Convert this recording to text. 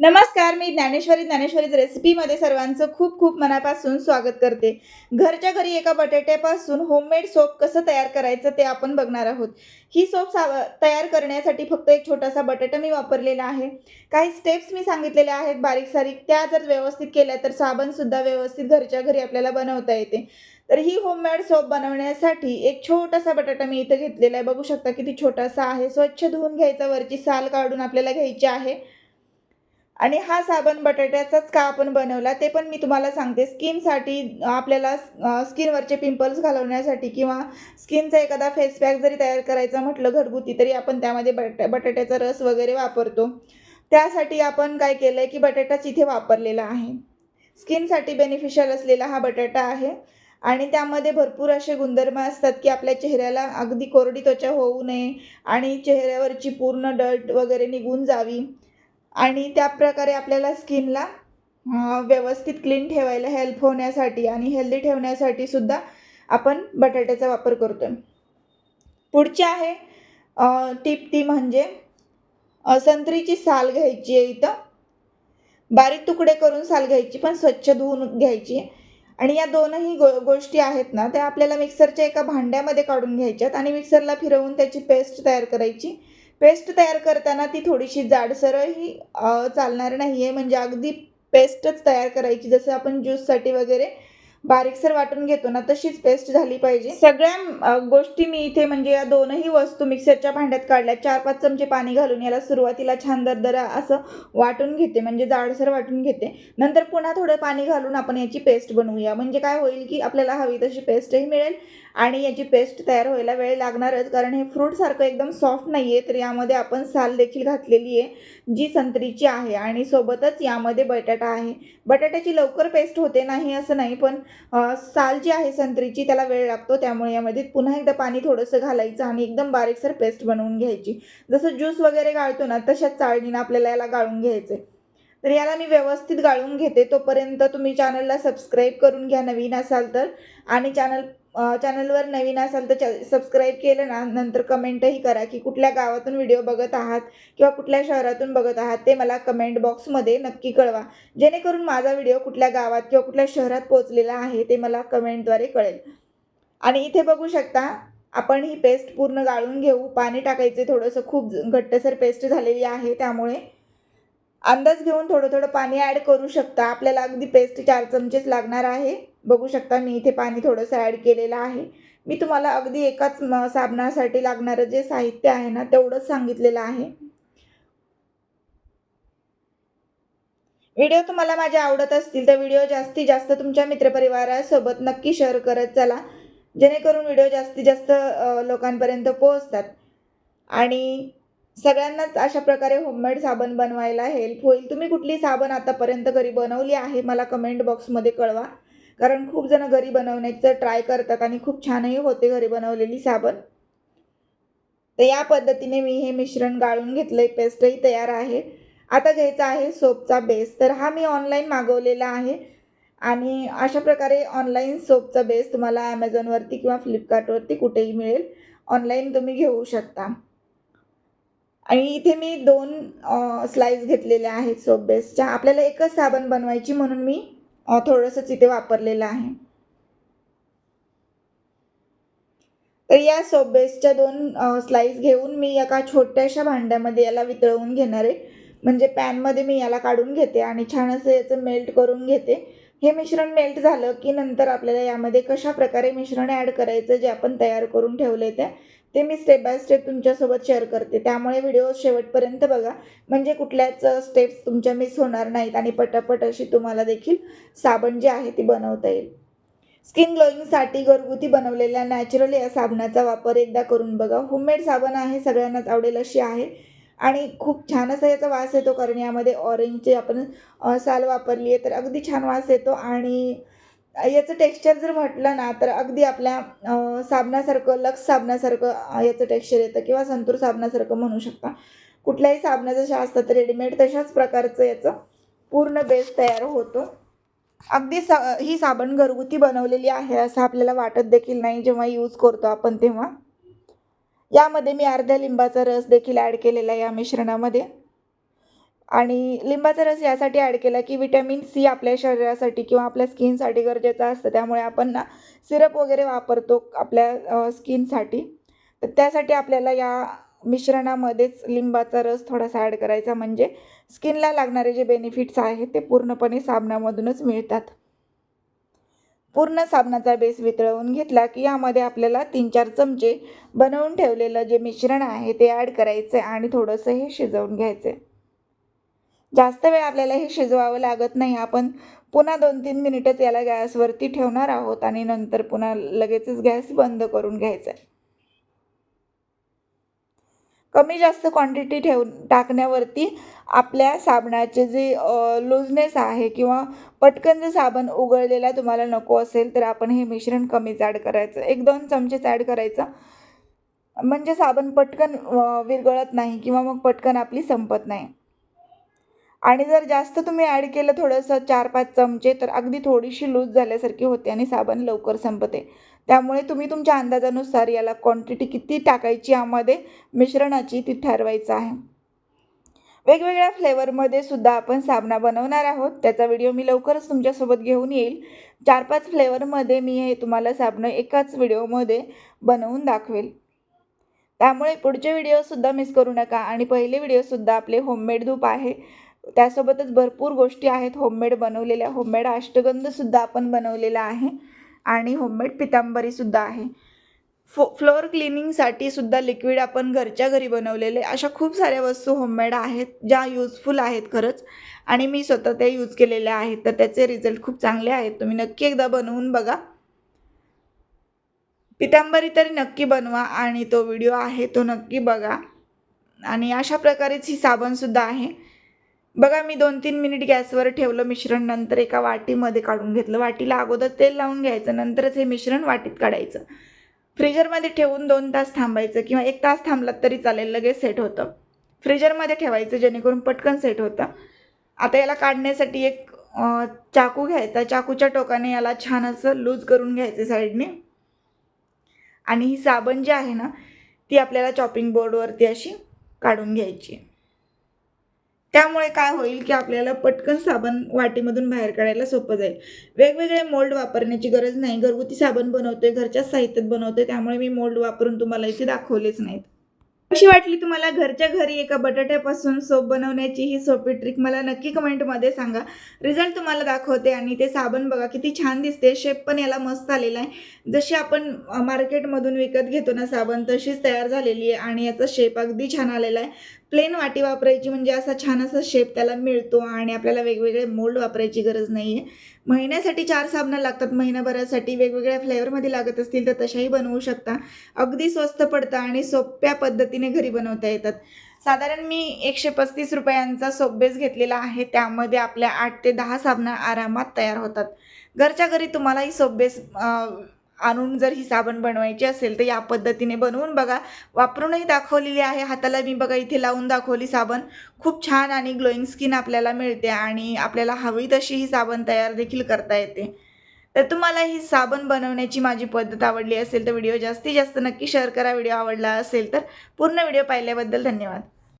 नमस्कार मी ज्ञानेश्वरी. ज्ञानेश्वरीच रेसिपीमध्ये सर्वांचं खूप खूप मनापासून स्वागत करते. घरच्या घरी एका बटाट्यापासून होममेड सोप कसं तयार करायचं ते आपण बघणार आहोत. ही सोप सा तयार करण्यासाठी फक्त एक छोटासा बटाटा मी वापरलेला आहे. काही स्टेप्स मी सांगितलेल्या आहेत. बारीक सारीक त्या जर व्यवस्थित केल्या तर साबणसुद्धा व्यवस्थित घरच्या घरी आपल्याला बनवता येते. तर ही होममेड सोप बनवण्यासाठी एक छोटासा बटाटा मी इथं घेतलेला आहे. बघू शकता किती छोटासा आहे. स्वच्छ धुवून घ्यायचा. वरची साल काढून आपल्याला घ्यायची आहे. आणि हा साबण बटाट्याचाच का आपण बनवला ते पण मी तुम्हाला सांगते. स्किनसाठी आपल्याला स्किनवरचे पिंपल्स घालवण्यासाठी किंवा स्किनचा एखादा फेस पॅक जरी तयार करायचा म्हटलं घरगुती तरी आपण त्यामध्ये बटा बटाट्याचा रस वगैरे वापरतो. त्यासाठी आपण काय केलं आहे की बटाटाच इथे वापरलेला आहे. स्किनसाठी बेनिफिशियल असलेला हा बटाटा आहे. आणि त्यामध्ये भरपूर असे गुणधर्म असतात की आपल्या चेहऱ्याला अगदी कोरडी त्वचा होऊ नये आणि चेहऱ्यावरची पूर्ण डर्ट वगैरे निघून जावी. आणि त्या प्रकारे आपल्याला स्किनला व्यवस्थित क्लीन ठेवायला हेल्प होण्यासाठी आणि हेल्दी ठेवण्यासाठी सुद्धा आपण बटाट्याचा वापर करतो पुढची आहे टीप ती म्हणजे संत्रीची साल घ्यायची आहे इथं. बारीक तुकडे करून साल घ्यायची पण स्वच्छ धुवून घ्यायची. आणि या दोनही गो गोष्टी आहेत ना त्या आपल्याला मिक्सरच्या एका भांड्यामध्ये काढून घ्यायच्यात आणि मिक्सरला फिरवून त्याची पेस्ट तयार करायची. पेस्ट तयार करताना ती थोडीशी जाडसरही चालणार नाही आहे म्हणजे अगदी पेस्टच तयार करायची. जसं आपण ज्यूससाठी वगैरे बारीकसर वाटून घेतो ना तशीच पेस्ट झाली पाहिजे. सगळ्या गोष्टी मी इथे म्हणजे या दोनही वस्तू मिक्सरच्या भांड्यात काढल्या. चार पाच चमचे पाणी घालून याला सुरुवातीला छान दरदरा असं वाटून घेते म्हणजे जाडसर वाटून घेते. नंतर पुन्हा थोडं पाणी घालून आपण याची पेस्ट बनवूया. म्हणजे काय होईल की आपल्याला हवी तशी पेस्टही मिळेल आणि याची पेस्ट तयार व्हायला वेळ लागणारच कारण हे फ्रूटसारखं एकदम सॉफ्ट नाही आहे तर यामध्ये आपण साल देखील घातलेली आहे जी संत्रीची आहे. आणि सोबतच यामध्ये बटाटा आहे. बटाट्याची लवकर पेस्ट होते नाही असं नाही पण साल जी आहे संत्रीची त्याला वेळ लागतो त्यामुळे यामध्ये पुन्हा एकदा पाणी थोडंसं घालायचं आणि एकदम बारीकसर पेस्ट बनवून घ्यायची. जसं ज्यूस वगैरे गाळतो ना तशाच चाळणीनं आपल्याला याला गाळून घ्यायचं तर याला मी व्यवस्थित गाळून घेते तोपर्यंत तुम्ही चॅनलला सबस्क्राईब करून घ्या नवीन असाल तर. आणि चॅनल चॅनलवर नवीन असाल तर च सबस्क्राईब केलं ना नंतर कमेंटही करा की कुठल्या गावातून व्हिडिओ बघत आहात किंवा कुठल्या शहरातून बघत आहात ते मला कमेंट बॉक्समध्ये नक्की कळवा. जेणेकरून माझा व्हिडिओ कुठल्या गावात किंवा कुठल्या शहरात पोहोचलेला आहे ते मला कमेंटद्वारे कळेल. आणि इथे बघू शकता आपण ही पेस्ट पूर्ण गाळून घेऊ. पाणी टाकायचे थोडंसं खूप घट्टसर पेस्ट झालेली आहे त्यामुळे अंदाज घेऊन थोडं थोडं पाणी ॲड करू शकता. आपल्याला अगदी पेस्ट चार चमचेच लागणार आहे. बघू शकता मी इथे पाणी थोडंसं ॲड केलेलं आहे. मी तुम्हाला अगदी एकाच म- साबणासाठी लागणारं जे साहित्य आहे ना तेवढंच सांगितलेलं आहे. व्हिडिओ तुम्हाला माझे आवडत असतील तर व्हिडिओ जास्तीत जास्त तुमच्या मित्रपरिवारासोबत नक्की शेअर करत चला. जेणेकरून व्हिडिओ जास्तीत जास्त लोकांपर्यंत पोहोचतात. आणि सगळ्यांनाच अशा प्रकारे होममेड साबण बनवायला हेल्प होईल. तुम्ही कुठली साबण आतापर्यंत घरी बनवली आहे मला कमेंट बॉक्समध्ये कळवा. कारण खूप जण घरी बनवण्याचं ट्राय करतात आणि खूप छानही होते घरी बनवलेली साबण. तर या पद्धतीने मी हे मिश्रण गाळून घेतलं आहे पेस्टही तयार आहे. आता घ्यायचा आहे सोपचा बेस तर हा मी ऑनलाईन मागवलेला आहे आणि अशा प्रकारे ऑनलाईन सोपचा बेस तुम्हाला ॲमेझॉनवरती किंवा फ्लिपकार्टवरती कुठेही मिळेल. ऑनलाईन तुम्ही घेऊ शकता. आणि इथे मी दोन स्लाईस घेतलेल्या आहेत सोप बेसच्या आपल्याला एकच साबण बनवायची म्हणून मी थोडंसंच इथे वापरलेलं आहे. तर या सोप बेसच्या दोन स्लाईस घेऊन मी एका छोट्याशा भांड्यामध्ये याला वितळवून घेणार आहे. म्हणजे पॅनमध्ये मी याला काढून घेते आणि छान असं याचं मेल्ट करून घेते. हे मिश्रण मेल्ट झालं की नंतर आपल्याला यामध्ये कशा प्रकारे मिश्रण ॲड करायचं जे आपण तयार करून ठेवले ते ते मी स्टेप बाय स्टेप तुमच्यासोबत शेअर करते. त्यामुळे व्हिडिओ शेवटपर्यंत बघा. म्हणजे कुठल्याच स्टेप्स तुमच्या मिस होणार नाहीत आणि पटापट अशी तुम्हाला देखील साबण जे आहे ती बनवता येईल. स्किन ग्लोईंगसाठी घरगुती बनवलेल्या नॅचरल या साबणाचा वापर एकदा करून बघा. होममेड साबण आहे सगळ्यांनाच आवडेल अशी आहे. आणि खूप छान असा याचा वास येतो कारण यामध्ये ऑरेंजचे आपण साल वापरली आहे तर अगदी छान वास येतो. आणि याचं टेक्स्चर जर म्हटलं ना तर अगदी आपल्या साबणासारखं लक्स साबणासारखं याचं टेक्स्चर येतं किंवा संतूर साबणासारखं म्हणू शकता. कुठल्याही साबणं जशा असतात रेडीमेड तशाच प्रकारचं याचं पूर्ण बेस तयार होतो. अगदी सा ही साबण घरगुती बनवलेली आहे असं आपल्याला वाटत देखील नाही जेव्हा यूज करतो आपण तेव्हा. यामध्ये मी अर्ध्या लिंबाचा रस देखील ॲड केलेला आहे या मिश्रणामध्ये. आणि लिंबाचा रस यासाठी ॲड केला की विटॅमिन सी आपल्या शरीरासाठी किंवा आपल्या स्किनसाठी गरजेचं असतं. त्यामुळे आपण ना सिरप वगैरे वापरतो आपल्या स्किनसाठी तर त्यासाठी आपल्याला या मिश्रणामध्येच लिंबाचा रस थोडासा ॲड करायचा. म्हणजे स्किनला लागणारे जे बेनिफिट्स आहेत ते पूर्णपणे साबणामधूनच मिळतात. पूर्ण साबणाचा बेस वितळवून घेतला की यामध्ये आपल्याला तीन चार चमचे बनवून ठेवलेलं जे मिश्रण आहे ते ॲड करायचं आहे आणि थोडंसं हे शिजवून घ्यायचं आहे जास्त वेळ आपल्याला हे शिजवावं लागत नाही. आपण पुन्हा दोन तीन मिनिटच याला गॅसवरती ठेवणार आहोत आणि नंतर पुन्हा लगेचच गॅस बंद करून घ्यायचा आहे. कमी जास्त क्वांटिटी ठेव टाकण्यावरती आपल्या साबणाचे जे लूजनेस आहे किंवा पटकन जर साबण उघळलेला तुम्हाला नको असेल तर आपण हे मिश्रण कमीच ॲड करायचं. एक दोन चमचेच ॲड करायचं. म्हणजे साबण पटकन विरघळत नाही किंवा मग पटकन आपली संपत नाही. आणि जर जास्त तुम्ही ॲड केलं थोडंसं चार पाच चमचे तर अगदी थोडीशी लूज झाल्यासारखी होते आणि साबण लवकर संपते. त्यामुळे तुम्ही तुमच्या अंदाजानुसार याला क्वांटिटी किती टाकायची यामध्ये मिश्रणाची ती ठरवायचं आहे. वेगवेगळ्या फ्लेवरमध्ये सुद्धा आपण साबणा बनवणार आहोत. त्याचा व्हिडिओ मी लवकरच तुमच्यासोबत घेऊन येईल. चार पाच फ्लेवरमध्ये मी हे तुम्हाला साबणं एकाच व्हिडिओमध्ये बनवून दाखवेल. त्यामुळे पुढचे व्हिडिओसुद्धा मिस करू नका. आणि पहिले व्हिडिओसुद्धा आपले होममेड धूप आहे. त्यासोबतच भरपूर गोष्टी आहेत. होममेड बनवलेल्या होममेड अष्टगंधसुद्धा आपण बनवलेला आहे. आणि होममेड पितांबरीसुद्धा आहे. फो फ्लोअर क्लिनिंगसाठी सुद्धा लिक्विड आपण घरच्या घरी बनवलेले. अशा खूप साऱ्या वस्तू होममेड आहेत ज्या यूजफुल आहेत खरंच. आणि मी स्वतः त्या यूज केलेल्या आहेत. तर त्याचे रिझल्ट खूप चांगले आहेत. तुम्ही नक्की एकदा बनवून बघा. पितांबरी तरी नक्की बनवा आणि तो व्हिडिओ आहे तो नक्की बघा. आणि अशा प्रकारेच ही साबणसुद्धा आहे. बघा मी दोन तीन मिनिट गॅसवर ठेवलं मिश्रण नंतर एका वाटीमध्ये काढून घेतलं. वाटीला अगोदर तेल लावून घ्यायचं नंतरच हे मिश्रण वाटीत काढायचं. फ्रीजरमध्ये ठेवून दोन तास थांबायचं किंवा एक तास थांबलात तरी चालेल लगेच सेट होतं. फ्रीजरमध्ये ठेवायचं जेणेकरून पटकन सेट होतं. आता याला काढण्यासाठी एक चाकू घ्यायचा. चाकूच्या टोकाने याला छान असं लूज करून घ्यायचं साईडने. आणि ही साबण जी आहे ना ती आपल्याला चॉपिंग बोर्डवरती अशी काढून घ्यायची. त्यामुळे काय होईल की आपल्याला पटकन साबण वाटीमधून बाहेर काढायला सोपं जाईल. वेगवेगळे मोल्ड वापरण्याची गरज नाही. घरगुती साबण बनवतोय घरच्याच साहित्यात बनवतोय त्यामुळे मी मोल्ड वापरून तुम्हाला इथे दाखवलेच नाहीत. कशी वाटली तुम्हाला घरच्या घरी एका बटाट्यापासून सोप बनवण्याची ही सोपी ट्रिक मला नक्की कमेंटमध्ये सांगा. रिझल्ट तुम्हाला दाखवते आणि ते साबण बघा किती छान दिसते. शेप पण याला मस्त आलेला आहे. जशी आपण मार्केटमधून विकत घेतो ना साबण तशीच तयार झालेली आहे आणि याचा शेप अगदी छान आलेला आहे. प्लेन वाटी वापरायची म्हणजे असा छान असा शेप त्याला मिळतो आणि आपल्याला वेगवेगळे मोल्ड वापरायची गरज नाही आहे महिन्यासाठी चार साबणं लागतात. महिनाभरासाठी वेगवेगळ्या फ्लेवरमध्ये लागत असतील तर तशाही बनवू शकता. अगदी स्वस्त पडतं आणि सोप्या पद्धतीने घरी बनवता येतात. साधारण मी एकशे पस्तीस रुपयांचा सोपबेस घेतलेला आहे. त्यामध्ये आपल्या आठ ते दहा साबणं आरामात तयार होतात. घरच्या घरी तुम्हालाही सोपबेस आणून जर ही साबण बनवायची असेल तर या पद्धतीने बनवून बघा. वापरूनही दाखवलेली आहे. हाताला मी बघा इथे लावून दाखवली साबण. खूप छान आणि ग्लोईंग स्किन आपल्याला मिळते आणि आपल्याला हवी तशी ही साबण तयार देखील करता येते. तर तुम्हाला ही साबण बनवण्याची माझी पद्धत आवडली असेल तर व्हिडिओ जास्तीत जास्त नक्की शेअर करा. व्हिडिओ आवडला असेल तर पूर्ण व्हिडिओ पाहिल्याबद्दल धन्यवाद.